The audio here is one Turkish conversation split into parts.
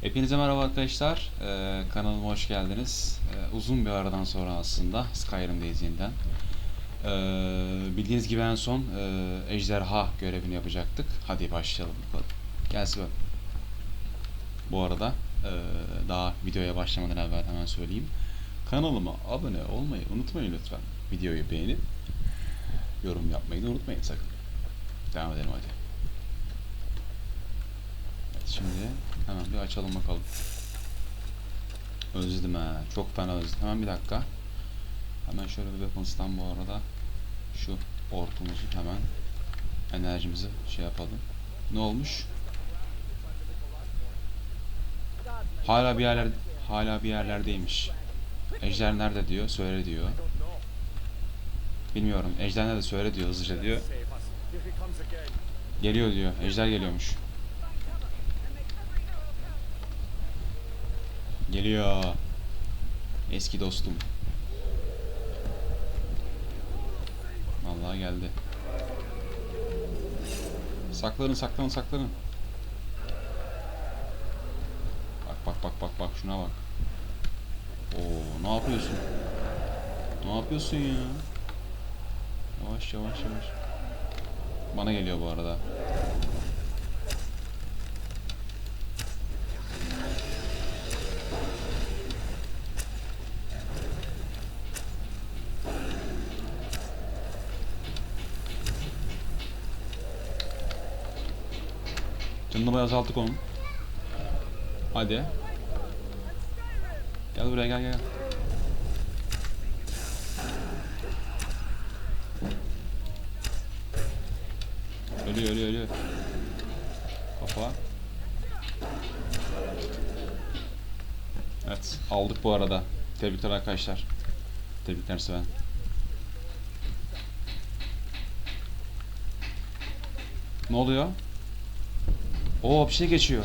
Hepinize merhaba arkadaşlar. Ee, kanalıma hoş geldiniz. Ee, uzun bir aradan sonra aslında Skyrim'deyiz yeniden. Ee, bildiğiniz gibi en son e, ejderha görevini yapacaktık. Hadi başlayalım bakalım. Gelsin bak. Bu arada e, daha videoya başlamadan evvel hemen söyleyeyim. Kanalıma abone olmayı unutmayın lütfen. Videoyu beğenip yorum yapmayı da unutmayın sakın. Devam edelim hadi. Şimdi hemen bir açalım bakalım. Özledim ha. Çok fena özledim. Hemen bir dakika. Hemen şöyle bir weapons'tan bu arada şu ortumuzu hemen enerjimizi şey yapalım. Ne olmuş? Hala bir yerler hala bir yerlerdeymiş. Ejder nerede diyor, söyle diyor. Bilmiyorum. Ejder nerede söyle diyor, hızlıca diyor. Geliyor diyor. Ejder geliyormuş. Geliyor. Eski dostum. Vallahi geldi. Saklanın saklanın saklanın. Bak bak bak bak bak şuna bak. Oo ne yapıyorsun? Ne yapıyorsun ya? Yavaş yavaş yavaş. Bana geliyor bu arada. Canını bayağı azalttık onun. Hadi. Gel buraya gel. gel. Ölüyor ölüyor ölüyor. Kafa. Evet aldık bu arada. Tebrikler arkadaşlar. Tebrikler Sven. Ne oluyor? Oo bir şey geçiyor.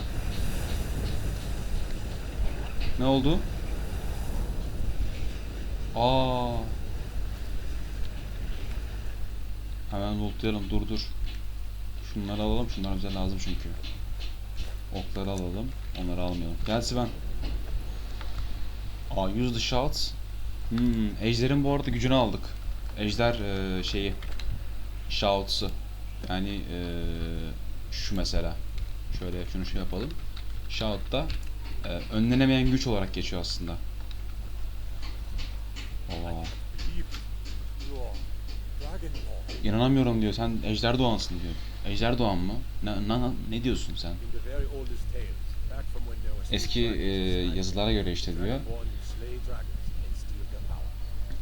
Ne oldu? Aa. Hemen lootlayalım. Dur dur. Şunları alalım. Şunlar bize lazım çünkü. Okları alalım. Onları almayalım. Gel Sven. Aa use the shouts. Hmm, Ejder'in bu arada gücünü aldık. Ejder eee, şeyi. Shouts'ı. Yani eee, şu mesela. Şöyle şunu şey yapalım. Shout da e, önlenemeyen güç olarak geçiyor aslında. Oo. İnanamıyorum diyor. Sen Ejder Doğansın diyor. Ejder Doğan mı? Ne, ne, ne diyorsun sen? Eski e, yazılara göre işte diyor.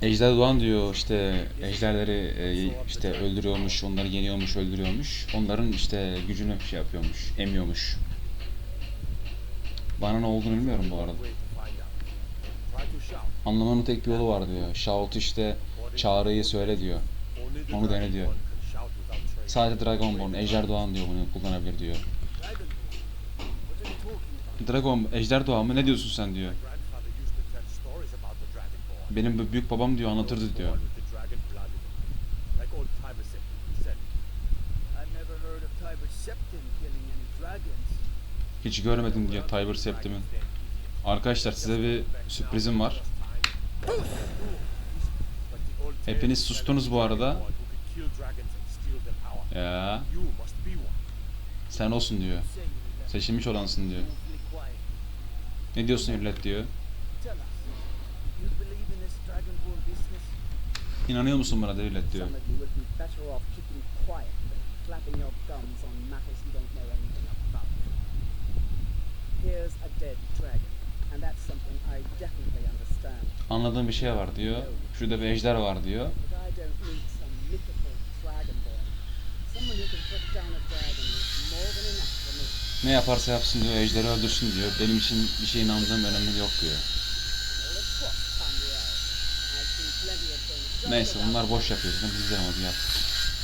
Ejder Doğan diyor işte ejderleri e, işte öldürüyormuş, onları yeniyormuş, öldürüyormuş. Onların işte gücünü şey yapıyormuş, emiyormuş. Bana ne olduğunu bilmiyorum bu arada. Anlamanın tek bir yolu var diyor. Shout işte çağrıyı söyle diyor. Onu dene diyor. Sadece Dragonborn, Ejder Doğan diyor bunu kullanabilir diyor. Dragon, Ejder Doğan mı? Ne diyorsun sen diyor. Benim büyük babam diyor anlatırdı diyor. Hiç görmedim diyor Tiber Septim'in. Arkadaşlar size bir sürprizim var. Hepiniz sustunuz bu arada. Ya sen olsun diyor. Seçilmiş olansın diyor. Ne diyorsun Hürlet diyor. That's something I definitely understand. Anladığım bir şey var diyor. Şurada bir ejder var diyor. Ne yaparsa yapsın diyor, ejderi öldürsün diyor. Benim için bir şeye inandığım önemli yok diyor. Neyse bunlar boş yapıyor zaten biz izleyelim hadi yap.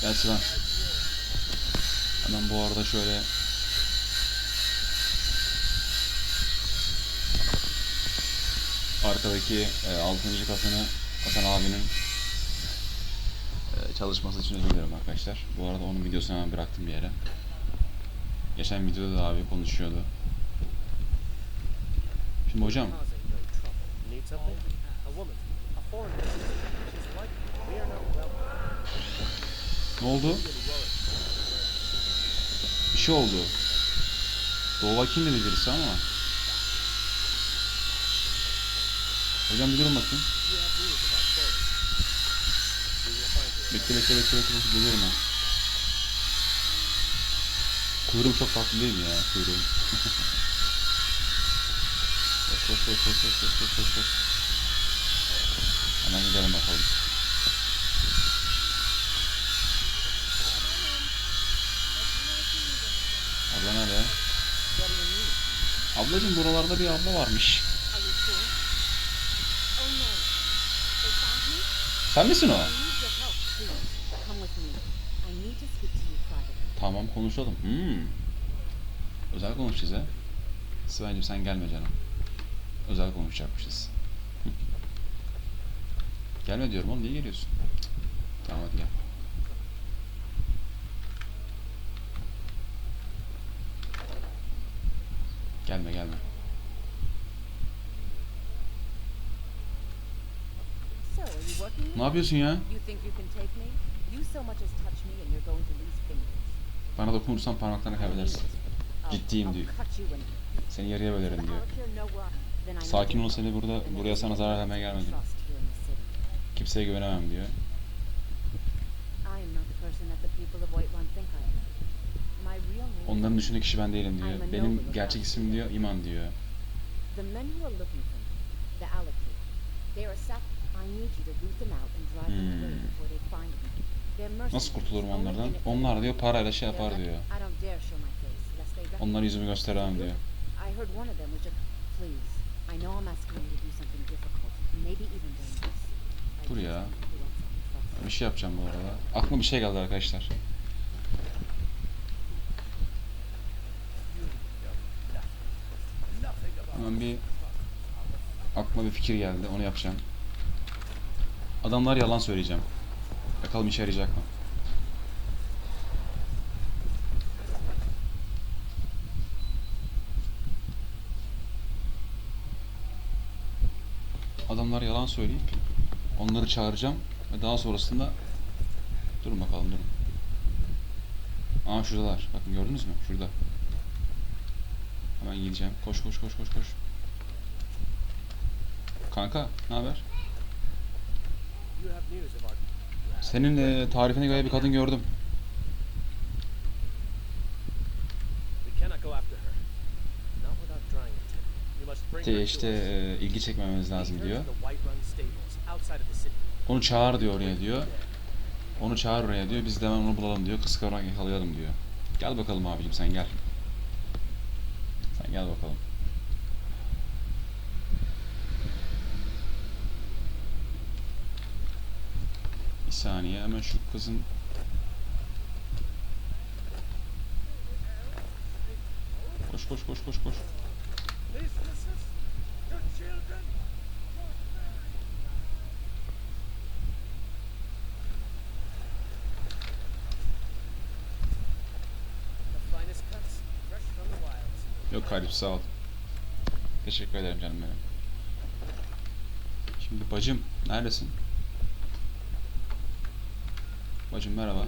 Gel Sinan. Hemen bu arada şöyle arkadaki e, 6. kasanı Hasan abinin e, çalışması için özür dilerim arkadaşlar. Bu arada onun videosunu hemen bıraktım bir yere. Geçen videoda da abi konuşuyordu. Şimdi hocam ne oldu? Bir şey oldu. Doğu dedi birisi ama. Hocam bir durun bakayım. Bekle bekle bekle bekle. Gelirim ben. Kuyruğum çok tatlı değil mi ya? Kuyruğum. koş koş koş koş koş koş koş koş. Hemen gidelim bakalım. Ablacım buralarda bir abla varmış. Sen misin o? Tamam konuşalım. Hmm. Özel konuşacağız ha. Sven'cim sen gelme canım. Özel konuşacakmışız. gelme diyorum oğlum niye geliyorsun? Tamam hadi gel. Gelme gelme. Ne yapıyorsun ya? Bana dokunursan parmaklarını kaybedersin. Ciddiyim diyor. Seni yarıya bölerim diyor. Sakin ol seni burada buraya sana zarar vermeye gelmedim. Kimseye güvenemem diyor. I am not the person that the people of White One think I Onların düşündüğü kişi ben değilim diyor. Benim gerçek ismim diyor İman diyor. Hmm. Nasıl kurtulurum onlardan? Onlar diyor parayla şey yapar diyor. Onlara yüzümü gösteremem diyor. Dur ya. Bir şey yapacağım bu arada. Aklıma bir şey geldi arkadaşlar. Aklıma bir fikir geldi. Onu yapacağım. Adamlar yalan söyleyeceğim. Bakalım işe yarayacak mı? Adamlar yalan söyleyip onları çağıracağım ve daha sonrasında durun bakalım durun. Aa şuradalar. Bakın gördünüz mü? Şurada. Hemen gideceğim. Koş koş koş koş koş. Kanka, ne haber? Senin e, tarifine göre bir kadın gördüm. İşte, işte e, ilgi çekmemiz lazım diyor. Onu çağır diyor oraya diyor. Onu çağır oraya diyor. Biz de hemen onu bulalım diyor. Kıskıvarak yakalayalım diyor. Gel bakalım abicim sen gel. Sen gel bakalım. Saniye hemen şu kızın Koş koş koş koş koş. Yok kardeşim sağ ol. Teşekkür ederim canım benim. Şimdi bacım neredesin? Ablacım merhaba.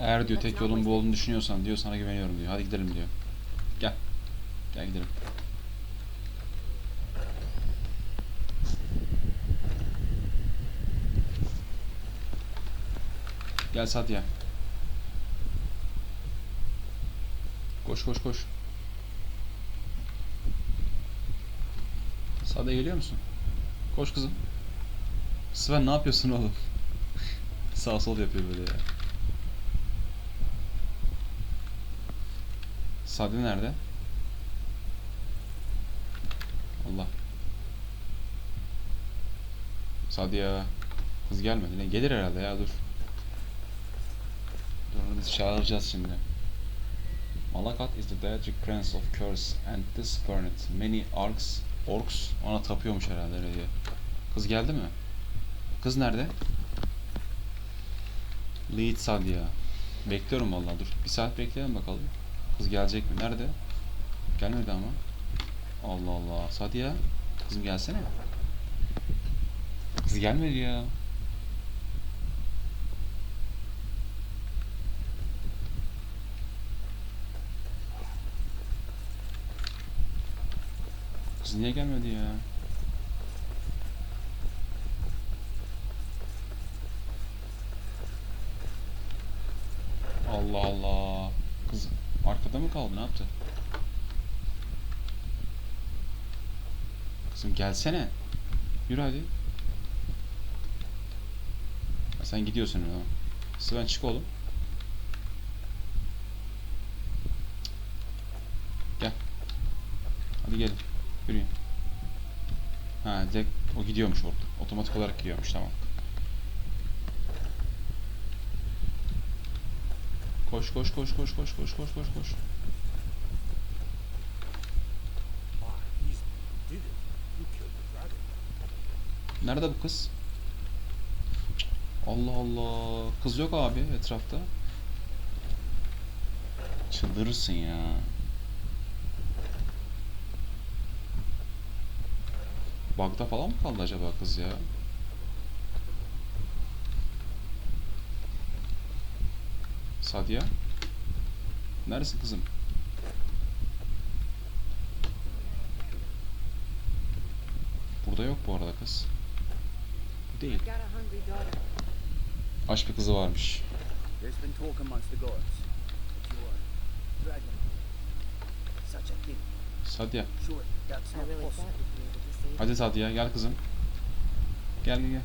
Eğer diyor tek yolun bu olduğunu düşünüyorsan diyor sana güveniyorum diyor. Hadi gidelim diyor. Gel. Gel gidelim. Gel Satya. Koş koş koş. Satya geliyor musun? Koş kızım. Sven ne yapıyorsun oğlum? Sağ sol yapıyor böyle ya. Sadi nerede? Allah. Sadi ya. Kız gelmedi. Ne gelir herhalde ya dur. Dur onu biz çağıracağız şimdi. Malakat is the tragic prince of curse and this burned. Many orcs, orcs ona tapıyormuş herhalde öyle diyor. Kız geldi mi? Kız nerede? Lead Sadia. Bekliyorum vallahi dur. Bir saat bekleyelim bakalım. Kız gelecek mi? Nerede? Gelmedi ama. Allah Allah. Sadia. Kızım gelsene. Kız gelmedi ya. Kız niye gelmedi ya? Allah Allah. Kız arkada mı kaldı? Ne yaptı? Kızım gelsene. Yürü hadi. Ha, sen gidiyorsun zaman. Sıvan çık oğlum. Gel. Hadi gelin. Yürüyün. Ha direkt o gidiyormuş orada. Otomatik olarak gidiyormuş tamam. Koş koş koş koş koş koş koş koş koş. Nerede bu kız? Allah Allah. Kız yok abi etrafta. Çıldırırsın ya. Bug'da falan mı kaldı acaba kız ya? Sadia? Neresin kızım? Burada yok bu arada kız. Değil. Aç bir kızı varmış. Sadia. Hadi Sadiye gel kızım. Gel gel gel.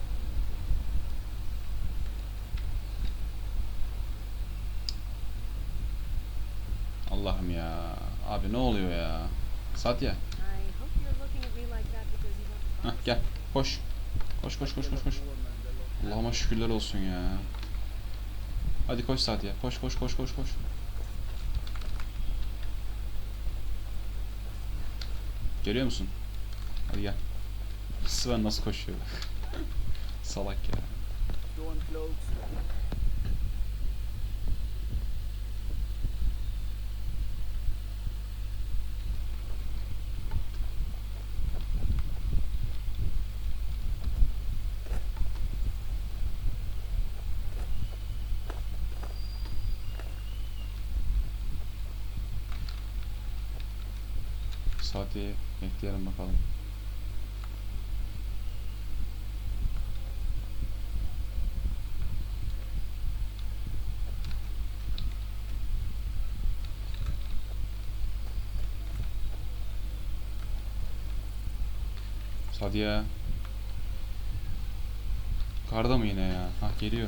Allah'ım ya. Abi ne oluyor ya? Satya. Hah gel. Koş. Koş koş koş koş koş. Allah'ıma şükürler olsun ya. Hadi koş Satya. Koş koş koş koş koş. Geliyor musun? Hadi gel. Sven nasıl koşuyor? Salak ya. Saati bekleyelim bakalım. Sadia. Karda mı yine ya? Hah geliyor.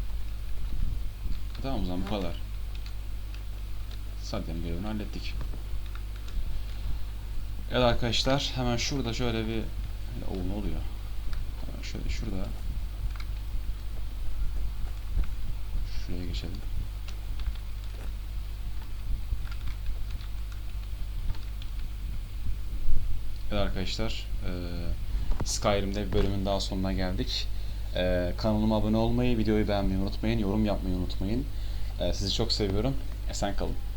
Tamam o zaman bu kadar. Sadya'nın görevini hallettik. Evet arkadaşlar hemen şurada şöyle bir o ne oluyor? Hemen şöyle şurada şuraya geçelim. Evet arkadaşlar, Skyrim'de bir bölümün daha sonuna geldik. Eee kanalıma abone olmayı, videoyu beğenmeyi unutmayın, yorum yapmayı unutmayın. Eee sizi çok seviyorum. Esen kalın.